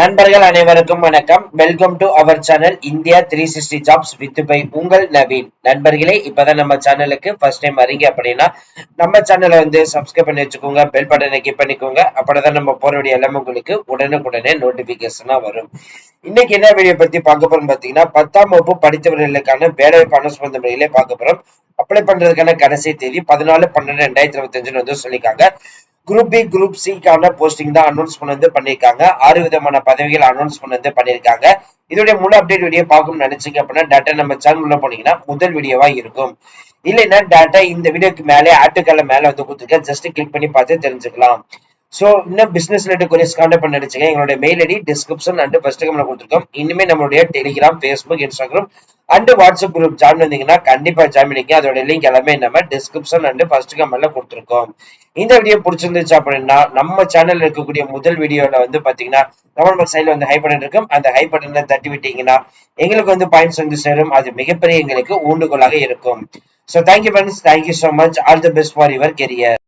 நண்பர்கள் அனைவருக்கும் வணக்கம். Welcome to our channel India three sixty jobs with by உங்கள் நவீன். நண்பர்களே இப்பதான் நம்ம சேனலுக்கு ஃபர்ஸ்ட் டைம் வரீங்க அப்படின்னா நம்ம சேனலை வந்து சப்ஸ்கிரைப் பண்ணி வச்சுக்கோங்க பெல் பட்டனை கிளிக் பண்ணிக்கோங்க. அப்படிதான் நம்ம போற வீடியோ எல்லாமே உங்களுக்கு உடனுக்குடனே நோட்டிபிகேஷனா வரும். இன்னைக்கு என்ன வீடியோ பத்தி பார்க்க போறோம் பாத்தீங்கன்னா பத்தாம் வகுப்பு படித்தவர்களுக்கான வேலைவாய்ப்பு அனௌன்ஸ்மெண்ட் முறையிலே பார்க்க போறோம். அப்ளை பண்றதுக்கான கடைசி தேதி பதினாலு பன்னெண்டு ரெண்டாயிரத்தி இருபத்தி அஞ்சுன்னு வந்து சொல்லியிருக்காங்க. குரூப் பி குரூப் சிக்கான போஸ்டிங் தான் அனௌன்ஸ் பண்ணது வந்து பண்ணிருக்காங்க ஆறு விதமான பதவிகள் அனௌன்ஸ் பண்ணது வந்து பண்ணிருக்காங்க இதோடைய முழு அப்டேட் வீடியோ பார்க்கணும்னு நினைச்சீங்க அப்படின்னா டேட்டா நம்ம சேனல் உள்ள போனீங்கன்னா முதல் வீடியோவா இருக்கும். இல்லைன்னா டேட்டா இந்த வீடியோக்கு மேலே ஆட்டுக்கல்ல மேல வந்து கொடுத்துருக்கேன். ஜஸ்ட் கிளிக் பண்ணி பார்த்து தெரிஞ்சுக்கலாம். சோ இன்னும் பிசினஸ் ரிலேட்டட் கொரியர்ஸ் கான்டாக்ட் பண்ண நினைச்சீங்க எங்களுடைய mail ID description and first comment கொடுத்துருக்கோம். இனிமே நம்மளுடைய Telegram Facebook Instagram and WhatsApp group join வந்தீங்கன்னா கண்டிப்பா ஜாயின் பண்ணிக்க அதோட லிங்க் எல்லாமே நம்ம டிஸ்கிரிப்ஷன் அண்ட் ஃபர்ஸ்ட் கமெண்ட்ல கொடுத்துருக்கோம். இந்த வீடியோ பிடிச்சிருந்துச்சு அப்படின்னா நம்ம சேனல்ல இருக்கக்கூடிய முதல் வீடியோல வந்து பாத்தீங்கன்னா கமெண்ட் சைடில் வந்து ஹை பட்டன் இருக்கும். அந்த ஹை பட்டனை தட்டி விட்டீங்கன்னா எங்களுக்கு வந்து பாயிண்ட்ஸ் வந்து சேரும். அது மிகப்பெரிய எங்களுக்கு ஊண்டுகோலாக இருக்கும். So thank you friends thank you so much all the best for your career